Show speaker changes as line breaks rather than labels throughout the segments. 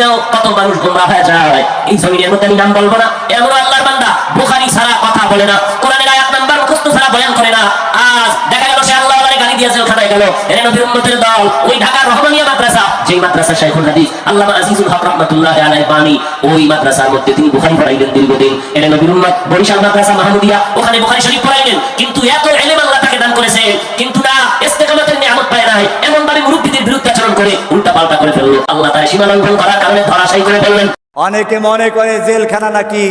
নিয়েও কত মানুষ গোমরা হয়ে যায় এই জমিনের মধ্যে আমি নাম বলব না। এমন আল্লাহর বান্দা, বুখারি ছাড়া কথা বলে না, কোরআনের আয়াত নাম্বার মুখস্থ ছাড়া বয়ান করে না। আজ দেখা গেল সে আল্লাহ আল্লাহরে গালি দিয়ে জেলখানায় গেল। এর নবীর উম্মতের দল, ওই ঢাকার রহমানিয়া মাদ্রাসা, যেই মাদ্রাসা শাইখুল হাদিস, আল্লামা আজিজুল হক রহমাতুল্লাহ আলাইহি বাণী, ওই মাদ্রাসার মধ্যে তিনি বুখারী পড়াইলেন দীর্ঘদিন। এর নবীর উম্মত, বরিশাল মাদ্রাসা মাহমুদিয়া, ওখানে বুখারী শরীফ পড়াইলেন। কিন্তু এত ইলম আল্লাহ তাকে দান করেছে কিন্তু না, ইস্তেকামতের নিয়ামত পায় নাই। এমন ভাবে মুরব্বীদের বিরুদ্ধে আচরণ করে করে আল্লাহ সীমা লঙ্ঘন করার কারণে করে ফেললেন।
অনেকে মনে করে জেলখানা নাকি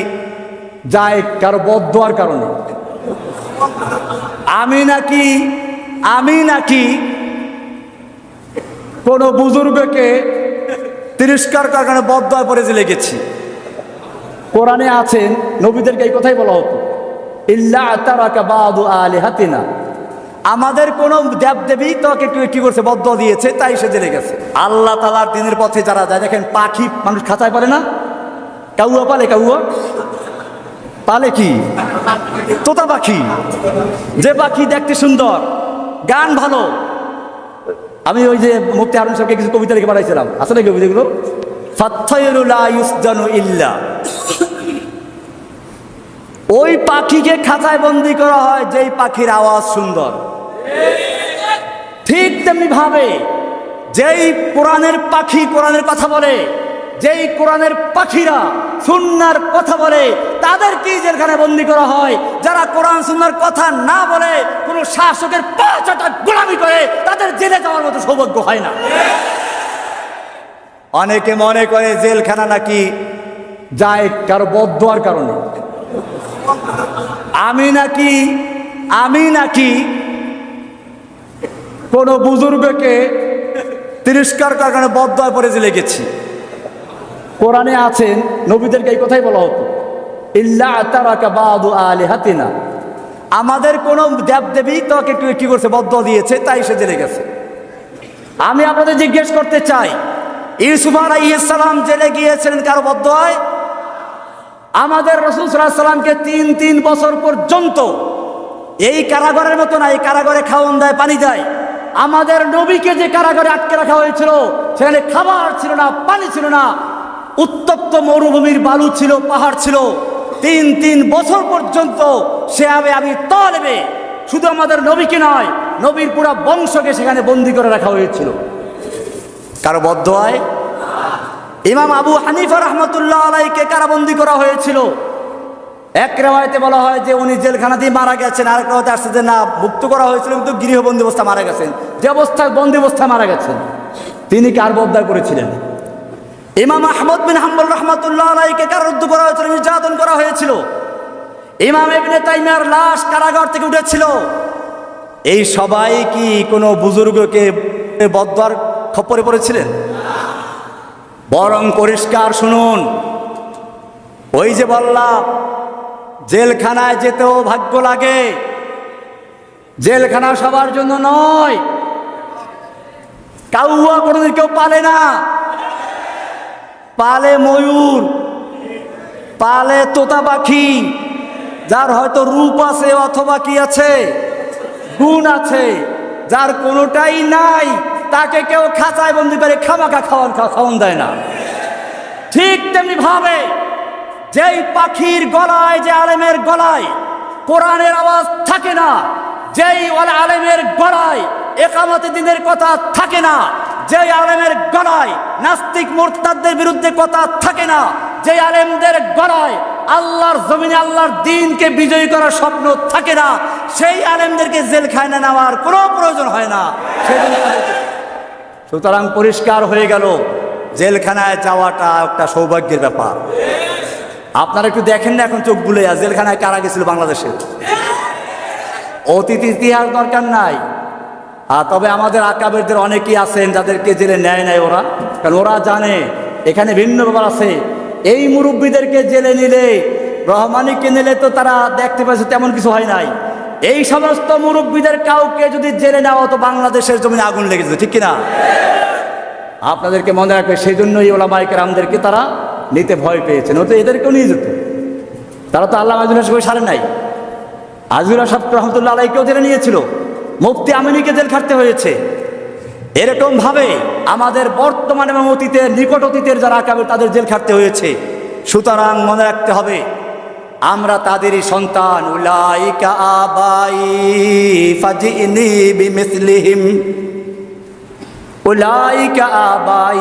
যায় কারও বদোয়ার কারণে। আমি নাকি আমি নাকি কোনো বুজুর্গকে তিরস্কার করার কারণে বদোয়া পরে জেলে গেছি। কোরআনে আছেন, নবীদেরকে এই কথাই বলা হতো, ইল্লা তারাকা বাদু আলে হাতিনা আমাদের কোন দেব দেবী তোকে কি- করছে? বদ্ধ দিয়েছে, তাই সে জেলে গেছে। আল্লাহ তালার দিনের পথে যারা যায়, দেখেন পাখি মানুষ খাঁচায় পারে না? কাউয়া পালে কাউয়া? পালে কি? তোতা পাখি। যে পাখি দেখতে সুন্দর, গান ভালো। আমি ওই যে মুক্তি আরুন সাহেবকে কিছু কবিতা লিখে পাঠাইছিলাম। আসলে কবিতাগুলো? ইল্লা। ওই পাখিকে খাঁচায় বন্দি করা হয়, যেই পাখির আওয়াজ সুন্দর। ঠিক তেমনি ভাবে যেই কোরআনের পাখি কোরআনের কথা বলে, যেই কোরআনের পাখিরা সুন্নার কথা বলে, তাদেরকেই জেলখানে বন্দি করা হয়, যারা কোরআন সুন্নার কথা না বলে, কোনো শাসকের পাঁচটা গোলামি করে, তাদের জেলে যাওয়ার মতো সৌভাগ্য হয় না। অনেকে মনে করে জেলখানা নাকি যায় কারও বদ্ধ বদোয়ার কারণে। আমি নাকি আমি নাকি কোনো বুজুর্গকে তিরস্কার কারণে বদয় পরে জেলে গেছি। কোরআনে আছেন নবীদেরকে এই কথাই বলা হতো, ইল্লা তারাকা বাদু আলে হাতিনা আমাদের কোনো দেব দেবী তোকে কি- কি করছে, বদ্ধ দিয়েছে, তাই সে জেলে গেছে। আমি আপনাদের জিজ্ঞেস করতে চাই, ইউসুফ আলাইসালাম জেলে গিয়েছিলেন কারও বদ্ধ হয়? আমাদের রসুল তিন তিন বছর পর্যন্ত এই কারাগারের মতো না, এই কারাগারে খাওয়ান দেয়, পানি দেয়। আমাদের নবীকে যে কারাগারে আটকে রাখা হয়েছিল, সেখানে খাবার ছিল না, পানি ছিল না, উত্তপ্ত মরুভূমির বালু ছিল, পাহাড় ছিল। তিন তিন বছর পর্যন্ত সে হবে আমি তলবে, শুধু আমাদের নবীকে নয়, নবীর পুরা বংশকে সেখানে বন্দি করে রাখা হয়েছিল। কারও বদ্ধ হয় ইমাম আবু হানিফা রহমতুল্লাহ আলাইকে কারাবন্দি করা হয়েছিল। এক রেওয়ায়তে বলা হয় যে উনি জেলখানাতেই মারা গেছেন, আরেক রেওয়ায়তে আসছে যে না মুক্ত করা হয়েছিল কিন্তু গৃহবন্দী অবস্থা মারা গেছেন। যে অবস্থায় বন্দী অবস্থায় মারা গেছেন, তিনি কার বদ্দায় করেছিলেন? ইমাম আহমদ বিন হাম্বল রহমতুল্লাহ আলাইকে কারারুদ্ধ করা হয়েছিল, নির্যাতন করা হয়েছিল? ইমাম এবিনে তাইমিয়ার লাশ কারাগার থেকে উঠেছিল। এই সবাই কি কোনো বুজুর্গকে বদ্বার খপ্পরে পড়েছিলেন? বরং পরিষ্কার শুনুন, ওই যে বললাম জেলখানায় যেতেও ভাগ্য লাগে। জেলখানা সবার জন্য নয়। কাউয়া কোনোদিন কেউ পালে না। পালে ময়ূর, পালে তোতা পাখি, যার হয়তো রূপ আছে অথবা কি আছে, গুণ আছে, যার কোনোটাই নাই, তাকে কেউ খাঁচায় বন্দি করে খামাখা খাওয়ান খাওয়ান দেয় না। ঠিক তেমনি ভাবে যেই পাখির গলায়, যে আলেমের গলায় কোরআনের আওয়াজ থাকে না, যেই আলেমের গলায় একামতে দিনের কথা থাকে না, যেই আলেমের গলায় নাস্তিক মোরতাদের বিরুদ্ধে কথা থাকে না যে আলেমদের গলায় আল্লাহর জমিনে আল্লাহর দিনকে বিজয়ী করার স্বপ্ন থাকে না, সেই আলেমদেরকে জেলখানে নেওয়ার কোনো প্রয়োজন হয় না। সুতরাং পরিষ্কার হয়ে গেল, জেলখানায় যাওয়াটা একটা সৌভাগ্যের ব্যাপার। আপনারা একটু দেখেন না এখন চোখ বুলে জেলখানায় কারা গেছিল বাংলাদেশে? অতীত ইতিহাস দরকার নাই। আর তবে আমাদের আকাবেরদের অনেকেই আছেন যাদেরকে জেলে নেয় নাই ওরা। কারণ ওরা জানে, এখানে ভিন্ন ব্যাপার আছে। এই মুরব্বীদেরকে জেলে নিলে, রহমানিকে নিলে তো তারা দেখতে পাচ্ছে তেমন কিছু হয় নাই। এই সমস্ত মুরব্বীদের কাউকে যদি জেলে নেওয়া হতো, বাংলাদেশের জমিনে আগুন লেগে ঠিক কিনা? আপনাদেরকে মনে রাখবে সেই জন্যই ওলা মাইকের আমাদেরকে তারা নিতে ভয় পেয়েছেন ও তো এদেরকেও নিয়ে যেত। তারা তো আল্লাহ আজুল্লাহ সবাই সারে নাই। আজুল্লাহ সাহেব রহমতুল্লাহ আলাইকেও জেলে নিয়েছিল। মুফতি আমিনীকে জেল খাটতে হয়েছে। এরকম ভাবে আমাদের বর্তমান এবং অতীতের, নিকট অতীতের যারা আকাবে তাদের জেল খাটতে হয়েছে। সুতরাং মনে রাখতে হবে, আমরা তাদেরই সন্তান। উলাইকা আবাই উলাইকা আবাই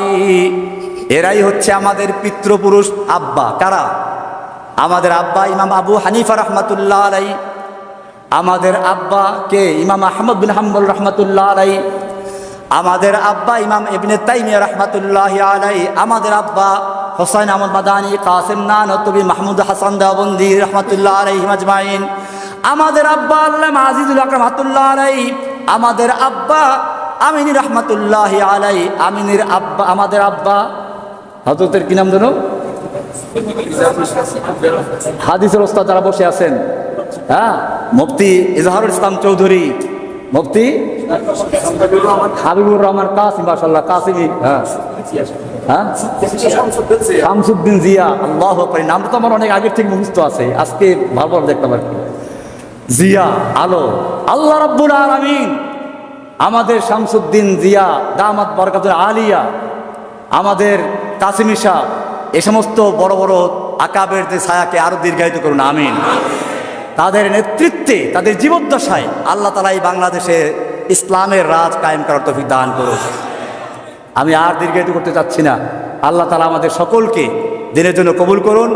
এরাই হচ্ছে আমাদের পিতৃপুরুষ আব্বা, কারা? আমাদের আব্বা ইমাম আবু হানিফা রহমাতুল্লাহ আলাই আমাদের আব্বা কে? ইমাম আহমদ বিন হাম্বল রহমাতুল্লাহ আলাই আমাদের আব্বা ইমাম ইবনে তাইমিয়া রহমাতুল্লাহ আলাই আমাদের আব্বা হোসাইন আহমদ মাদানী, কাসিম নানতবি, মাহমুদ হাসান দেওবন্দি রহমাতুল্লাহ আলাই মাজমাইন, আমাদের আব্বা আল্লাহ আজিজুল আকরম রহমাতুল্লাহ আলাই আমাদের আব্বা আমিনী রহমাতুল্লাহ আলাই আমিনীর আব্বা, আমাদের আব্বা হজরতের কি নাম জানো হাদিসের ওস্তাদ যারা বসে আছেন হ্যাঁ? মুফতি ইজাহারুল ইসলাম চৌধুরী, মুফতি হাবিবুর রহমান কাসিম মাসাল্লাহ কাসিমি হ্যাঁ? হ্যাঁ? শামসুদ্দিন জিয়া, আল্লাহ। নামটা তো আমার অনেক আগের থেকে মুখস্থ আছে, আজকে ভালো ভালো দেখতে পারি জিয়া, আলো, আল্লাহ রব্বুল আলামিন, আমাদের শামসুদ্দিন জিয়া, দামাত বরকাতুল আলিয়া, আমাদের কাসিমি শাহ এ সমস্ত বড় বড় আকাবের যে ছায়াকে আরও দীর্ঘায়িত করুন, আমিন। তাদের নেতৃত্বে, তাদের জীবদ্দশায় আল্লাহ তালাই বাংলাদেশে ইসলামের রাজ কায়েম করার তফিক দান করুন আমি আর দীর্ঘায়িত করতে চাচ্ছি না। আল্লাহ তালা আমাদের সকলকে দিনের জন্য কবুল করুন।